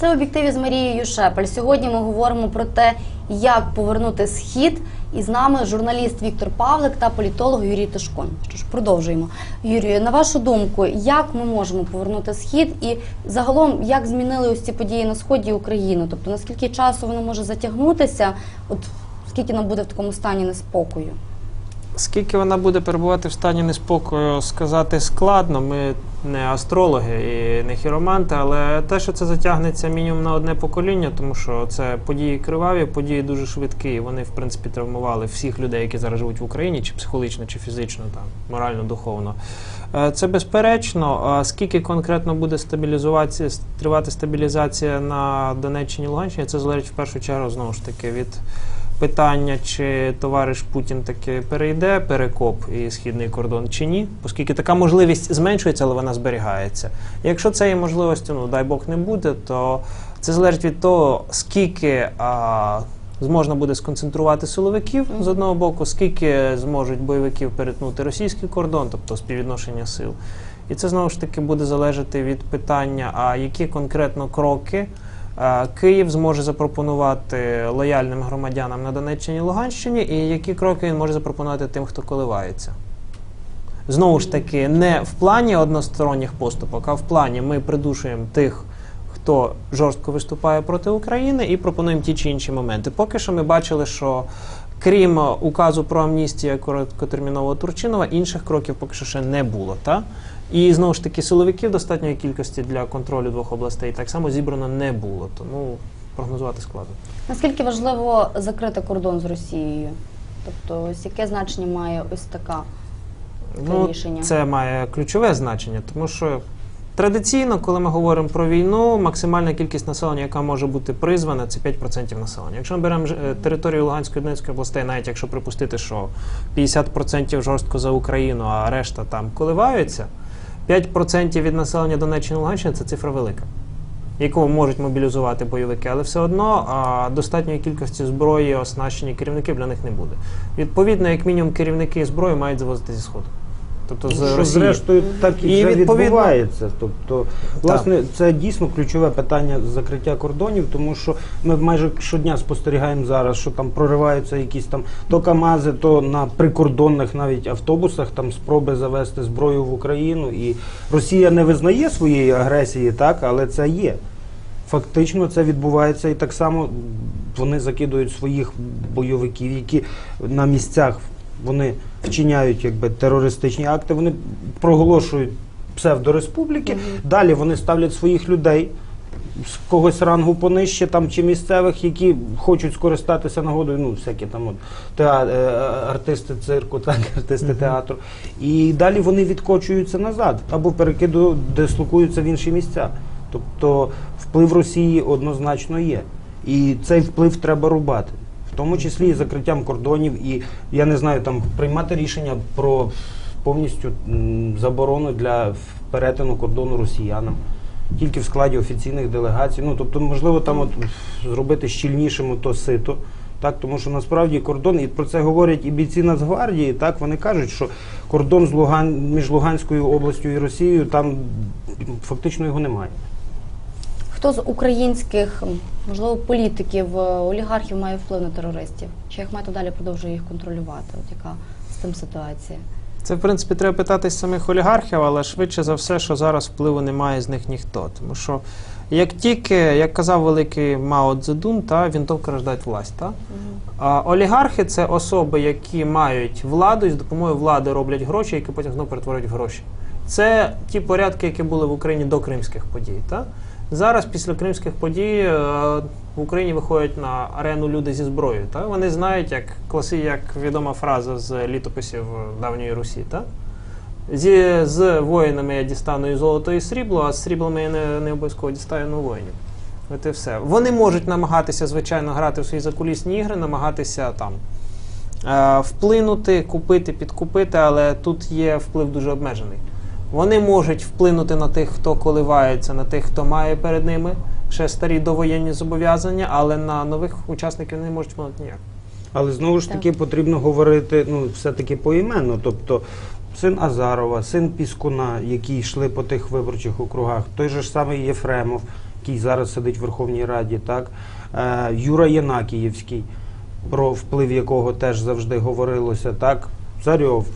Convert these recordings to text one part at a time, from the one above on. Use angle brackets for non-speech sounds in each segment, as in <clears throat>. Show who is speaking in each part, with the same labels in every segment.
Speaker 1: Це в об'єктиві з Марією Шепель. Сьогодні ми говоримо про те, як повернути схід. І з нами журналіст Віктор Павлик та політолог Юрій Тишкон. Що ж, продовжуємо. Юрію, на вашу думку, як ми можемо повернути схід, і загалом як змінили ось ці події на сході України? Тобто наскільки часу воно може затягнутися? От скільки нам буде в такому стані неспокою?
Speaker 2: Скільки вона буде перебувати в стані неспокою, сказати складно. Ми не астрологи і не хіроманти, але те, що це затягнеться мінімум на одне покоління, тому що це події криваві, події дуже швидкі. і Вони, в принципі, травмували всіх людей, які зараз живуть в Україні, чи психологічно, чи фізично, там, морально, духовно. Е, Це безперечно. А скільки конкретно буде стабілізуватися, тривати стабілізація на Донеччині Луганщині, це залежить в першу чергу знову ж таки від питання, чи товариш Путін таки перейде перекоп і східний кордон, чи ні, оскільки така можливість зменшується, але вона зберігається. Якщо цієї можливості, ну дай Бог не буде, то це залежить від того, скільки а, зможна буде сконцентрувати силовиків з одного боку, скільки зможуть бойовиків перетнути російський кордон, тобто співвідношення сил. І це знову ж таки буде залежати від питання, а які конкретно кроки. Е, Київ зможе запропонувати лояльним громадянам на Донеччині і Луганщині, і які кроки він може запропонувати тим, хто коливається. Знову ж таки, не в плані односторонніх поступок, а в плані ми придушуємо тих, хто жорстко виступає проти України, і пропонуємо ті чи інші моменти. Поки що ми бачили, що крім указу про амністію короткотермінового Турчинова, інших кроків поки що ще не було. Та? І знову ж таки, силовиків достатньої кількості для контролю двох областей так само зібрано не було. Тому прогнозувати складно.
Speaker 1: Наскільки важливо закрити кордон з Росією? Тобто, ось яке значення має ось така таке рішення?
Speaker 2: Ну, Це має ключове значення, тому що традиційно, коли ми говоримо про війну, максимальна кількість населення, яка може бути призвана, це 5% населення. Якщо ми беремо е, територію Луганської Донецької областей, навіть якщо припустити, що 50% жорстко за Україну, а решта там коливаються, 5% від населення Донеччини Луганщини це цифра велика. Яку можуть мобілізувати бойовики, але все одно а, достатньої кількості зброї, оснащені керівників для них не буде. Відповідно, як мінімум, керівники зброї мають завозити зі сходу. Тобто з
Speaker 3: Що
Speaker 2: Росії.
Speaker 3: зрештою так і,
Speaker 2: І
Speaker 3: вже
Speaker 2: відповідно-
Speaker 3: відбувається. Тобто, власне, це дійсно ключове питання закриття кордонів, тому що ми майже щодня спостерігаємо зараз, що там прориваються якісь там то КАМАЗи, то на прикордонних навіть автобусах там спроби завести зброю в Україну. І Росія не визнає своєї агресії, так, але це є. Фактично це відбувається і так само вони закидують своїх бойовиків, які на місцях вони вчиняють якби терористичні акти, вони проголошують псевдореспубліки. Далі вони ставлять своїх людей з когось рангу понижче там чи місцевих, які хочуть скористатися нагодою, ну всякі там от теа, е, артисти цирку, так, артисти театру. І далі вони відкочуються назад або перекиду дислокуються в інші місця. Тобто вплив Росії однозначно є. І цей вплив треба рубати. Тому числі і закриттям кордонів, і я не знаю, там приймати рішення про повністю заборону для перетину кордону росіянам. Тільки в складі офіційних делегацій. Ну тобто, можливо, там от зробити щільнішим то сито. Так, тому що насправді кордон, і про це говорять і бійці Нацгвардії, так вони кажуть, що кордон з Луган між Луганською областю і Росією там фактично його немає.
Speaker 1: Хто з українських, можливо, політиків, е, олігархів має вплив на терористів? Чи Ахметов далі продовжує їх контролювати? От яка з тим ситуація?
Speaker 2: Це, в принципі, треба питатись самих олігархів, але швидше за все, що зараз впливу немає з них ніхто. Тому що як тільки, як казав великий Мао Цзедун, та вінтовка рождає власть. Та? А олігархи це особи, які мають владу і з допомогою влади роблять гроші, які потім знову перетворюють в гроші. Це ті порядки, які були в Україні до кримських подій. Та? Зараз, після кримських подій, е, в Україні виходять на арену люди зі зброєю. Та? Вони знають, як класи, як відома фраза з літописів давньої Русі. Та? Зі, з воїнами я дістану і золото, і срібло, а з сріблами я не, не обов'язково дістану воїнів. От і все. Вони можуть намагатися, звичайно, грати в свої закулісні ігри, намагатися там е, вплинути, купити, підкупити, але тут є вплив дуже обмежений. Вони можуть вплинути на тих, хто коливається, на тих, хто має перед ними ще старі довоєнні зобов'язання, але на нових учасників не можуть вплинути ніяк.
Speaker 3: Але знову ж таки потрібно говорити ну, все-таки поіменно. Тобто син Азарова, син Піскуна, які йшли по тих виборчих округах, той же ж самий Єфремов, який зараз сидить в Верховній Раді, так е, Юра Єнакіївський, про вплив якого теж завжди говорилося, так Царьов.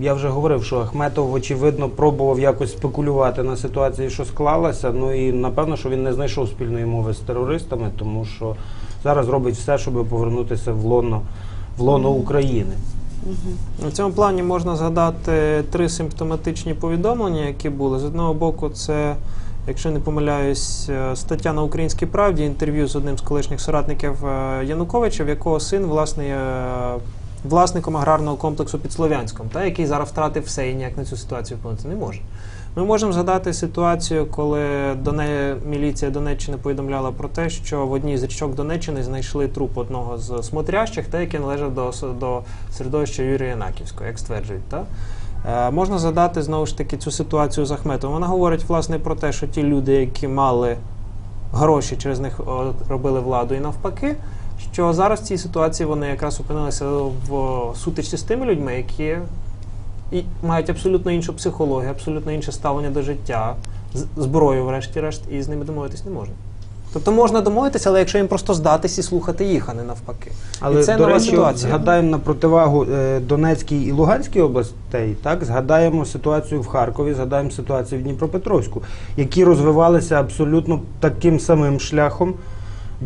Speaker 3: Я вже говорив, що Ахметов, очевидно, пробував якось спекулювати на ситуації, що склалася. Ну і напевно, що він не знайшов спільної мови з терористами, тому що зараз робить все, щоб повернутися в лоно, в лоно України.
Speaker 2: У цьому плані можна згадати три симптоматичні повідомлення, які були. З одного боку, це, якщо не помиляюсь, е, стаття на Українській правді, інтерв'ю з одним з колишніх соратників е, Януковича, в якого син власне е, власником аграрного комплексу під Слов'янськом, та, який зараз втратив все і ніяк на цю ситуацію вплинути не може. Ми можемо згадати ситуацію, коли Доне... міліція Донеччини повідомляла про те, що в одній з річок Донеччини знайшли труп одного з смотрящих, та який належав до, до середовища Юрія Янаківського, як стверджують. Та? Е, можна згадати знову ж таки цю ситуацію з Ахметом. Вона говорить власне про те, що ті люди, які мали гроші, через них робили владу і навпаки. Що зараз в цій ситуації вони якраз опинилися в сутичці з тими людьми, які і мають абсолютно іншу психологію, абсолютно інше ставлення до життя, зброю, врешті-решт, і з ними домовитись не можна. Тобто можна домовитися, але якщо їм просто здатись і слухати їх, а не навпаки.
Speaker 3: Але
Speaker 2: і це
Speaker 3: до
Speaker 2: нова
Speaker 3: речі,
Speaker 2: ситуація.
Speaker 3: згадаємо на противагу е, Донецькій і Луганській областей, так згадаємо ситуацію в Харкові, згадаємо ситуацію в Дніпропетровську, які розвивалися абсолютно таким самим шляхом.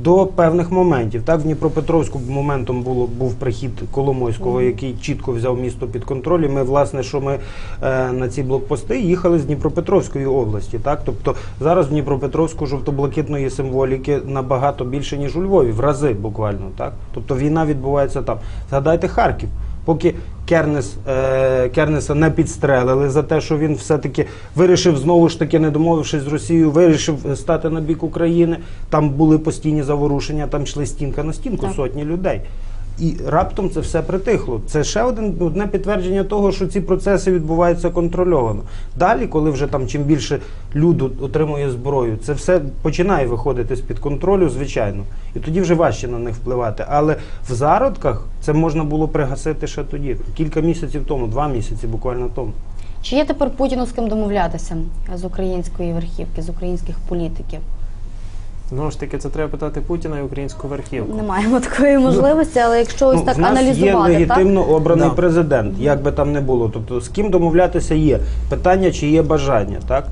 Speaker 3: До певних моментів. Так, в Дніпропетровську моментом було, був прихід Коломойського, який чітко взяв місто під контроль. І ми, власне, що ми е, на ці блокпости їхали з Дніпропетровської області. Так? Тобто зараз в Дніпропетровську жовто-блакитної символіки набагато більше, ніж у Львові, в рази буквально. Так? Тобто війна відбувається там. Згадайте Харків. Поки Кернес, е, Кернеса не підстрелили за те, що він все-таки вирішив знову ж таки, не домовившись з Росією, вирішив е, стати на бік України. Там були постійні заворушення, там йшли стінка на стінку,
Speaker 1: Так.
Speaker 3: сотні людей. І раптом це все притихло. Це ще один одне підтвердження того, що ці процеси відбуваються контрольовано. Далі, коли вже там чим більше люду отримує зброю, це все починає виходити з під контролю, звичайно. І тоді вже важче на них впливати. Але в зародках це можна було пригасити ще тоді, кілька місяців тому, два місяці буквально тому.
Speaker 1: Чи є тепер Путіну з ким домовлятися з української верхівки, з українських політиків?
Speaker 2: Знову ж таки, це треба питати Путіна і українську верхівку.
Speaker 1: Не маємо такої можливості, але якщо ось
Speaker 3: Ну,
Speaker 1: так
Speaker 3: в нас є
Speaker 1: аналізувати, так?
Speaker 3: легітимно обраний
Speaker 2: Да.
Speaker 3: президент, як би там не було. Тобто, з ким домовлятися є. Питання, чи є бажання, так?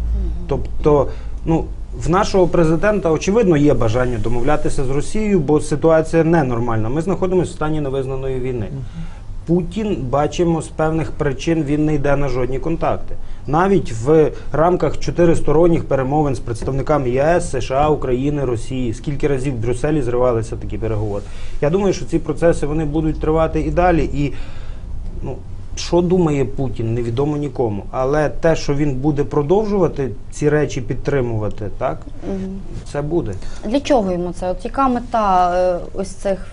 Speaker 3: Тобто, ну. В нашого президента очевидно є бажання домовлятися з Росією, бо ситуація ненормальна. Ми знаходимося в стані невизнаної війни. Путін бачимо з певних причин він не йде на жодні контакти. Навіть в рамках чотиристоронніх перемовин з представниками ЄС, США, України, Росії, скільки разів в Брюсселі зривалися такі переговори. Я думаю, що ці процеси вони будуть тривати і далі. І ну, що думає Путін, невідомо нікому. Але те, що він буде продовжувати ці речі підтримувати, так
Speaker 1: Мгм.
Speaker 3: це буде.
Speaker 1: Для чого йому це? От яка мета е, ось цих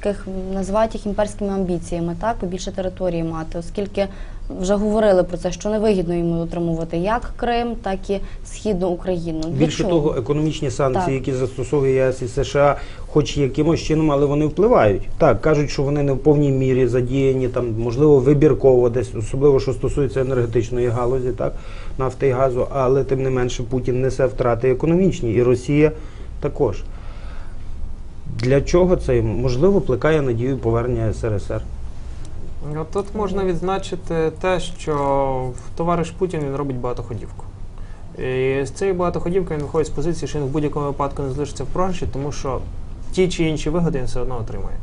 Speaker 1: таких називають їх імперськими амбіціями, так? Побільше території мати, оскільки вже говорили про це, що невигідно йому отримувати як Крим, так і Східну Україну. Для
Speaker 3: Більше
Speaker 1: чого?
Speaker 3: того, економічні санкції,
Speaker 1: Так.
Speaker 3: які застосовує ЄС і США, хоч якимось чином, але вони впливають. Так, кажуть, що вони не в повній мірі задіяні, там, можливо, вибірково десь, особливо що стосується енергетичної галузі, так, нафти і газу, але тим не менше Путін несе втрати економічні, і Росія також. Для чого це? Можливо, плекає надію повернення СРСР.
Speaker 2: Тут можна відзначити те, що товариш Путін він робить багатоходівку. І з цієї багатоходівки він виходить з позиції, що він в будь-якому випадку не залишиться в програші, тому що ті чи інші вигоди він все одно отримає.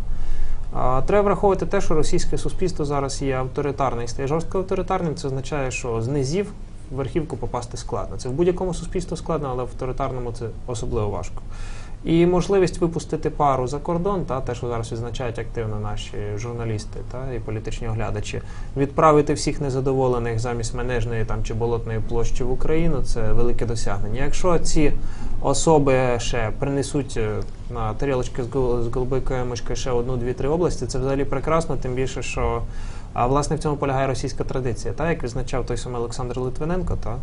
Speaker 2: А, треба враховувати те, що російське суспільство зараз є авторитарне і стає жорстко авторитарним. Це означає, що з низів в верхівку попасти складно. Це в будь-якому суспільстві складно, але в авторитарному це особливо важко. І можливість випустити пару за кордон, та те, що зараз відзначають активно наші журналісти та і політичні оглядачі, відправити всіх незадоволених замість Менежної там чи болотної площі в Україну це велике досягнення. Якщо ці особи ще принесуть е, на тарілочки з гол- з голубикою мишкою ще одну, дві, три області, це взагалі прекрасно, тим більше, що а власне в цьому полягає російська традиція, та як відзначав той самий Олександр Литвиненко, та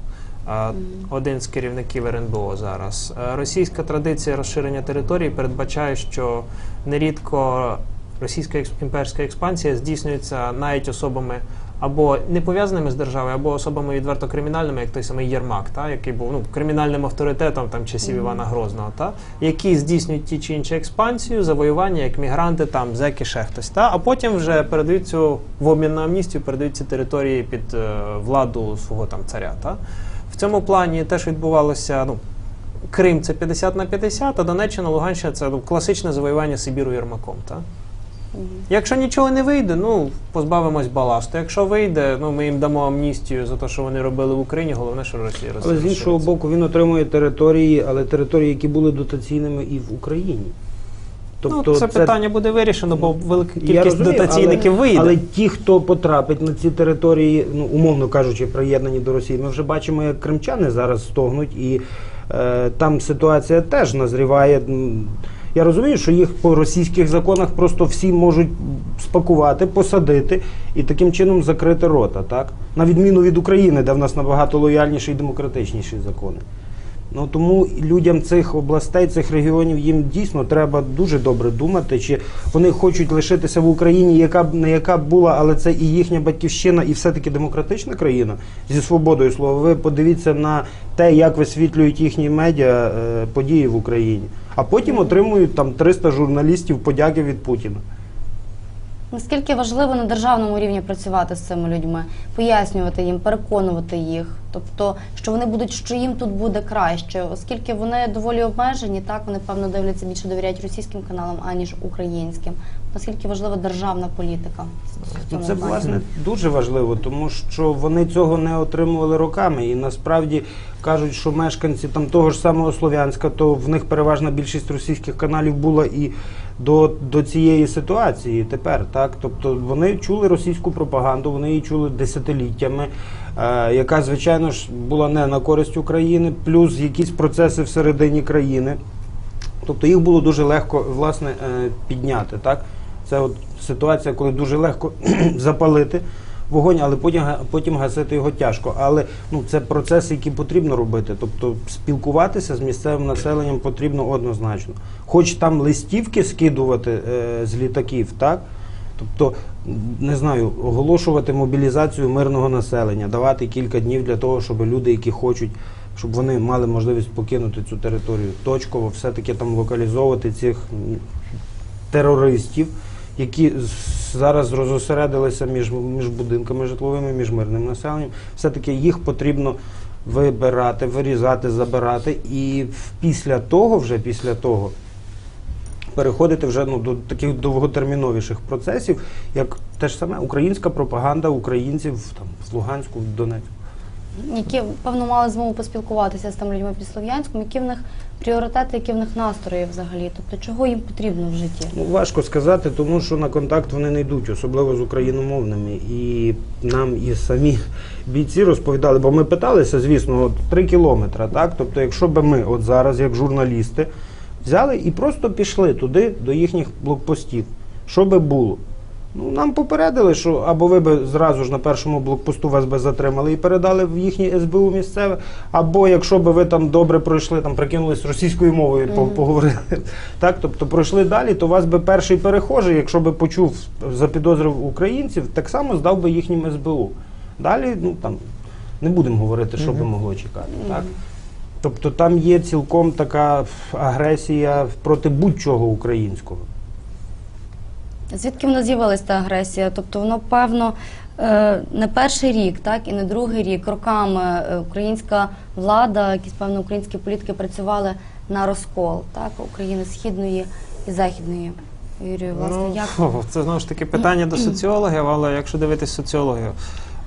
Speaker 2: один з керівників РНБО зараз. Е, Російська традиція розширення території передбачає, що нерідко російська імперська експансія здійснюється навіть особами або не пов'язаними з державою, або особами відверто кримінальними, як той самий Єрмак, та, який був ну, кримінальним авторитетом там, часів Івана Грозного, та, які здійснюють ті чи інші експансію, завоювання, як мігранти, там, зеки, ще хтось. Та, а потім вже передають цю в обмін на амністію, передають ці території під е, владу свого там царя. Та. В цьому плані теж відбувалося. Ну, Крим це 50 на 50, а Донеччина, Луганщина це ну, класичне завоювання Сибіру Єрмаком. Та? Якщо нічого не вийде, ну позбавимось баласту. Якщо вийде, ну ми їм дамо амністію за те, що вони робили в Україні. Головне, що Росія
Speaker 3: Але з іншого боку, він отримує території, але території, які були дотаційними і в Україні.
Speaker 2: Ну, це, питання буде вирішено, бо велика
Speaker 3: Тобто
Speaker 2: кількість
Speaker 3: розумію,
Speaker 2: дотаційників
Speaker 3: але,
Speaker 2: вийде.
Speaker 3: Але ті, хто потрапить на ці території, ну умовно кажучи, приєднані до Росії, ми вже бачимо, як кримчани зараз стогнуть, і е, там ситуація теж назріває. Я розумію, що їх по російських законах просто всі можуть спакувати, посадити і таким чином закрити рота, так? На відміну від України, де в нас набагато лояльніші і демократичніші закони. Ну тому людям цих областей, цих регіонів їм дійсно треба дуже добре думати, чи вони хочуть лишитися в Україні, яка б не яка б була, але це і їхня батьківщина, і все-таки демократична країна зі свободою слова. Ви подивіться на те, як висвітлюють їхні медіа е, події в Україні, а потім отримують там 300 журналістів подяки від Путіна.
Speaker 1: Наскільки важливо на державному рівні працювати з цими людьми, пояснювати їм, переконувати їх, тобто, що вони будуть, що їм тут буде краще, оскільки вони доволі обмежені, так вони певно дивляться більше довіряють російським каналам аніж українським. Наскільки важлива державна політика
Speaker 3: це власне дуже важливо, тому що вони цього не отримували роками. І насправді кажуть, що мешканці там того ж самого Слов'янська, то в них переважна більшість російських каналів була і до, до цієї ситуації тепер. Так, тобто вони чули російську пропаганду, вони її чули десятиліттями, е, яка звичайно ж була не на користь України, плюс якісь процеси всередині країни. Тобто їх було дуже легко власне е, підняти. Так? Це от ситуація, коли дуже легко <clears throat> запалити вогонь, але потім, потім гасити його тяжко. Але ну, це процеси, які потрібно робити. Тобто спілкуватися з місцевим населенням потрібно однозначно. Хоч там листівки скидувати е, з літаків, так? Тобто, не знаю, оголошувати мобілізацію мирного населення, давати кілька днів для того, щоб люди, які хочуть, щоб вони мали можливість покинути цю територію точково, все-таки там локалізовувати цих терористів, які зараз розосередилися між, між будинками житловими, між мирним населенням. Все-таки їх потрібно вибирати, вирізати, забирати. І після того, вже після того, переходити вже ну, до таких довготерміновіших процесів, як те ж саме українська пропаганда українців там, в Луганську, в Донецьку.
Speaker 1: Які певно мали змогу поспілкуватися з тими людьми під Слов'янськом, які в них пріоритети, які в них настрої взагалі, тобто чого їм потрібно в житті?
Speaker 3: Ну, важко сказати, тому що на контакт вони не йдуть, особливо з україномовними. І нам і самі бійці розповідали, бо ми питалися, звісно, от три кілометри, так? Тобто, якщо б ми от зараз, як журналісти, взяли і просто пішли туди, до їхніх блокпостів, що би було? Ну, нам попередили, що або ви б зразу ж на першому блокпосту вас би затримали і передали в їхнє СБУ місцеве, або якщо б ви там добре пройшли, там прикинулись російською мовою, по- поговорили. <laughs> Так, тобто пройшли далі, то вас би перший перехожий, якщо би почув, запідозрив українців, так само здав би їхнім СБУ. Далі, ну там не будемо говорити, що би могло чекати. Так? Тобто там є цілком така агресія проти будь-чого українського.
Speaker 1: Звідки в нас з'явилася та агресія? Тобто воно, певно, е, не перший рік, так і не другий рік. Роками е, українська влада, якісь певно українські політики працювали на розкол так, України східної і західної. Юрію, власне,
Speaker 2: Ну,
Speaker 1: як <laughs>
Speaker 2: це знову ж таки питання до соціологів, але якщо дивитись соціологію.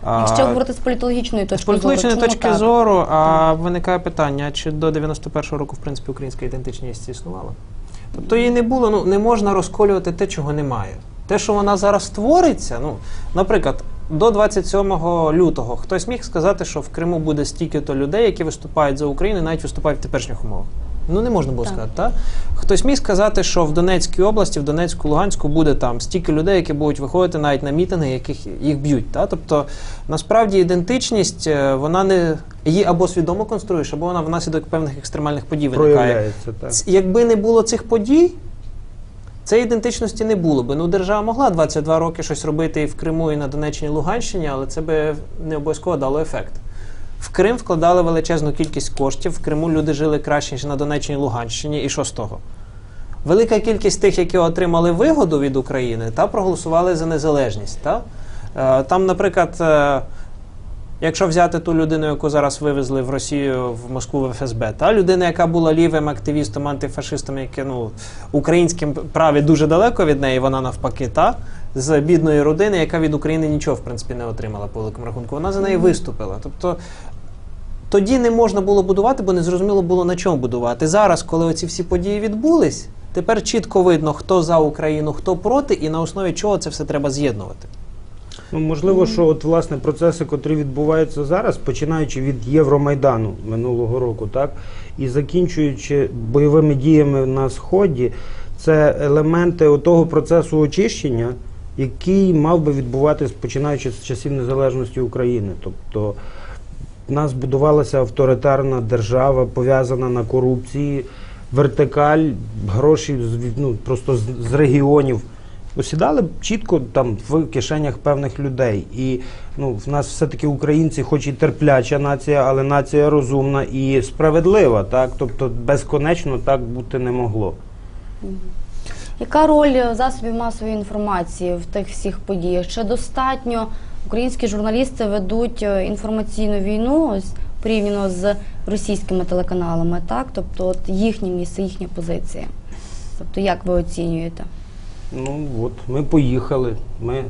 Speaker 2: а,
Speaker 1: якщо говорити з політологічної точки
Speaker 2: З політичної
Speaker 1: зору,
Speaker 2: точки зору, а виникає питання, чи до 91-го року, в принципі, українська ідентичність існувала? Тобто її не було, ну не можна розколювати те, чого немає. Те, що вона зараз створиться, ну, наприклад, до 27 лютого хтось міг сказати, що в Криму буде стільки-то людей, які виступають за Україну, навіть виступають в теперішніх умовах. Ну не можна було
Speaker 1: Так.
Speaker 2: сказати, так? Хтось міг сказати, що в Донецькій області, в Донецьку, Луганську буде там стільки людей, які будуть виходити навіть на мітинги, яких їх б'ють. Та? Тобто, насправді ідентичність, е, вона не її або свідомо конструєш, або вона внаслідок певних екстремальних подій виникає.
Speaker 3: Так.
Speaker 2: Якби не було цих подій, Цієї ідентичності не було би. Ну, держава могла 22 роки щось робити і в Криму, і на Донеччині, і Луганщині, але це би не обов'язково дало ефект. В Крим вкладали величезну кількість коштів. В Криму люди жили краще, ніж на Донеччині Луганщині. І що з того? Велика кількість тих, які отримали вигоду від України, та проголосували за незалежність. Та? Е, Там, наприклад, е, якщо взяти ту людину, яку зараз вивезли в Росію в Москву в ФСБ, та людина, яка була лівим активістом, антифашистом, яке ну, українським праві дуже далеко від неї, вона навпаки, та з бідної родини, яка від України нічого в принципі не отримала по великому рахунку. Вона за неї виступила. Тобто тоді не можна було будувати, бо не зрозуміло було на чому будувати. Зараз, коли оці всі події відбулись, тепер чітко видно, хто за Україну, хто проти, і на основі чого це все треба з'єднувати.
Speaker 3: Ну, можливо, що от власне процеси, котрі відбуваються зараз, починаючи від Євромайдану минулого року, так і закінчуючи бойовими діями на сході, це елементи того процесу очищення, який мав би відбуватись починаючи з часів незалежності України. Тобто в нас будувалася авторитарна держава, пов'язана на корупції, вертикаль, гроші ну, просто з, з регіонів осідали чітко там в кишенях певних людей. І ну, в нас все-таки українці, хоч і терпляча нація, але нація розумна і справедлива. Так? Тобто безконечно так бути не могло.
Speaker 1: Яка роль засобів масової інформації в тих всіх подіях? Чи достатньо українські журналісти ведуть е, інформаційну війну ось порівняно з російськими телеканалами, так? Тобто от їхнє місце, їхня позиція. Тобто, як ви оцінюєте?
Speaker 3: Ну от ми поїхали, ми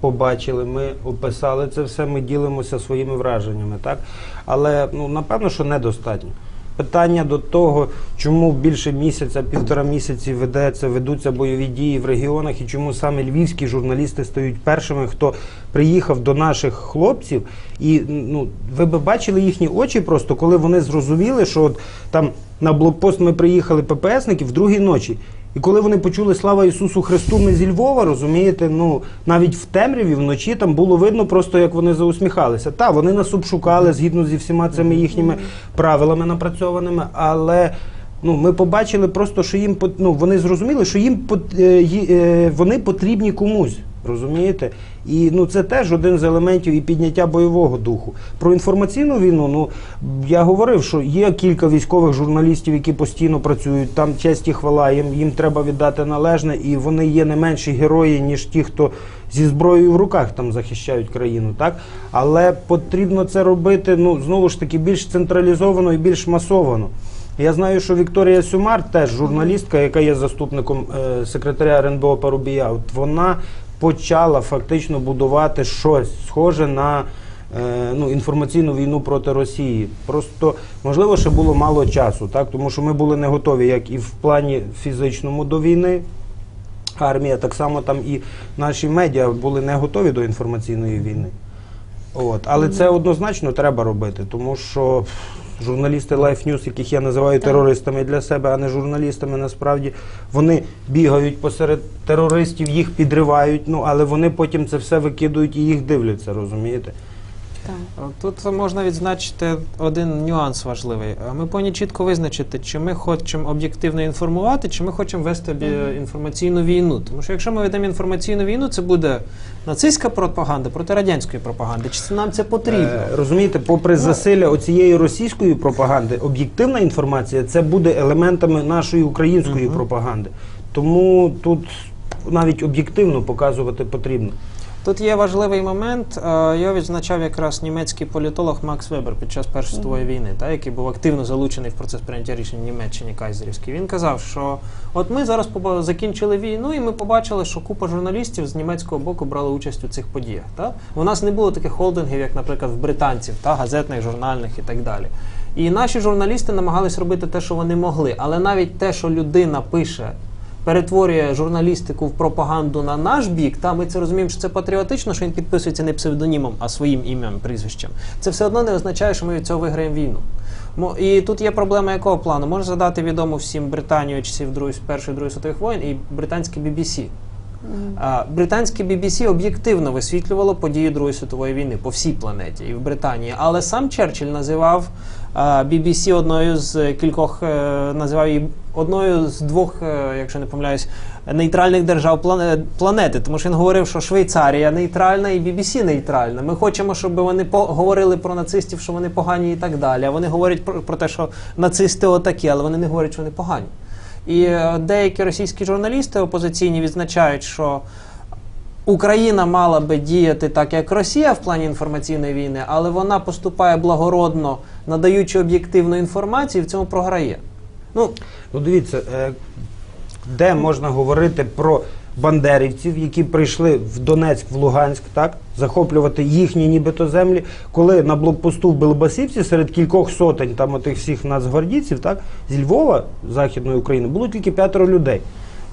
Speaker 3: побачили, ми описали це все, ми ділимося своїми враженнями, так? Але ну напевно, що недостатньо. Питання до того, чому більше місяця, півтора місяці ведеться, ведуться бойові дії в регіонах, і чому саме львівські журналісти стають першими, хто приїхав до наших хлопців, і ну ви би бачили їхні очі, просто коли вони зрозуміли, що от там на блокпост ми приїхали ППСники в другій ночі. І коли вони почули слава Ісусу Христу, ми зі Львова, розумієте, ну навіть в темряві вночі там було видно просто, як вони заусміхалися. Та вони нас обшукали згідно зі всіма цими їхніми правилами напрацьованими, але. Ну, ми побачили просто, що їм ну, вони зрозуміли, що їм е, е, вони потрібні комусь. Розумієте? І ну це теж один з елементів і підняття бойового духу. Про інформаційну війну, ну я говорив, що є кілька військових журналістів, які постійно працюють. Там честь і хвала, їм, їм треба віддати належне, і вони є не менші герої, ніж ті, хто зі зброєю в руках там захищають країну. Так? Але потрібно це робити ну, знову ж таки більш централізовано і більш масовано. Я знаю, що Вікторія Сюмар, теж журналістка, яка є заступником е, секретаря РНБО Парубія, от вона почала фактично будувати щось схоже на е, ну, інформаційну війну проти Росії. Просто можливо, ще було мало часу, так тому що ми були не готові, як і в плані фізичному до війни. Армія, так само там і наші медіа були не готові до інформаційної війни. От. Але це однозначно треба робити, тому що журналісти Life News, яких я називаю терористами для себе, а не журналістами, насправді вони бігають посеред терористів, їх підривають, ну але вони потім це все викидують і їх дивляться, розумієте?
Speaker 1: Так.
Speaker 2: Тут можна відзначити один нюанс важливий. Ми повинні чітко визначити, чи ми хочемо об'єктивно інформувати, чи ми хочемо вести інформаційну війну. Тому що якщо ми ведемо інформаційну війну, це буде нацистська пропаганда проти радянської пропаганди. Чи це нам це потрібно?
Speaker 3: Е, розумієте, попри засилля оцієї російської пропаганди, об'єктивна інформація це буде елементами нашої української пропаганди. Тому тут навіть об'єктивно показувати потрібно.
Speaker 2: Тут є важливий момент. е, Його відзначав якраз німецький політолог Макс Вебер під час Першої світової війни, та, який був активно залучений в процес прийняття рішень в Німеччині Кайзерівській. Він казав, що от ми зараз закінчили війну, і ми побачили, що купа журналістів з німецького боку брали участь у цих подіях. Та? У нас не було таких холдингів, як, наприклад, в британців, та, газетних, журнальних і так далі. І наші журналісти намагались робити те, що вони могли. Але навіть те, що людина пише перетворює журналістику в пропаганду на наш бік, та ми це розуміємо, що це патріотично, що він підписується не псевдонімом, а своїм ім'ям, прізвищем. Це все одно не означає, що ми від цього виграємо війну. І тут є проблема якого плану? Можна задати відому всім Британію часів Другої Першої Другої світових воєн і британське BBC. А, Британське BBC об'єктивно висвітлювало події Другої світової війни по всій планеті і в Британії. Але сам Черчилль називав BBC одною з кількох, е, називав її одною з двох, е, якщо не помиляюсь, нейтральних держав планети. Тому що він говорив, що Швейцарія нейтральна і BBC нейтральна. Ми хочемо, щоб вони говорили про нацистів, що вони погані і так далі. А вони говорять про, про те, що нацисти отакі, але вони не говорять, що вони погані. І е, деякі російські журналісти опозиційні відзначають, що Україна мала би діяти так, як Росія в плані інформаційної війни, але вона поступає благородно, надаючи об'єктивну інформацію, і в цьому програє. Ну,
Speaker 3: Ну дивіться, е, де можна говорити про бандерівців, які прийшли в Донецьк, в Луганськ, так, захоплювати їхні нібито землі, коли на блокпосту в Белобасівці серед кількох сотень там отих всіх нацгвардійців, так, зі Львова, Західної України, було тільки п'ятеро людей.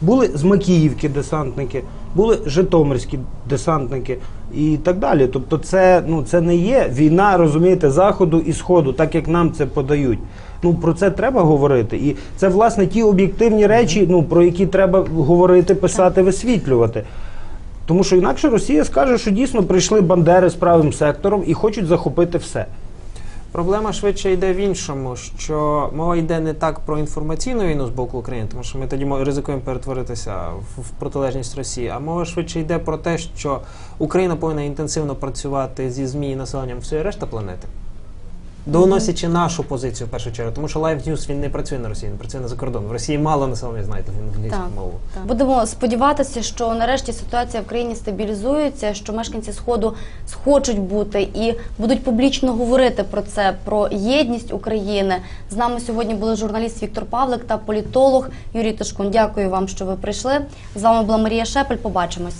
Speaker 3: Були з Макіївки десантники, були житомирські десантники і так далі. Тобто, це, ну, це не є війна, розумієте, заходу і сходу, так як нам це подають. Ну про це треба говорити. І це власне ті об'єктивні речі, ну про які треба говорити, писати, висвітлювати. Тому що інакше Росія скаже, що дійсно прийшли бандери з правим сектором і хочуть захопити все.
Speaker 2: Проблема швидше йде в іншому, що мова йде не так про інформаційну війну з боку України, тому що ми тоді мо- ризикуємо перетворитися в, протилежність Росії, а мова швидше йде про те, що Україна повинна інтенсивно працювати зі ЗМІ і населенням всієї решти планети. Доносячи нашу позицію в першу чергу, тому що Live News він не працює на Росії, він працює на закордон. В Росії мало населення знаєте він англійську
Speaker 1: Так.
Speaker 2: мову.
Speaker 1: Будемо сподіватися, що нарешті ситуація в країні стабілізується, що мешканці сходу схочуть бути і будуть публічно говорити про це, про єдність України. З нами сьогодні були журналіст Віктор Павлик та політолог Юрій Тишкун. Дякую вам, що ви прийшли. З вами була Марія Шепель. Побачимось.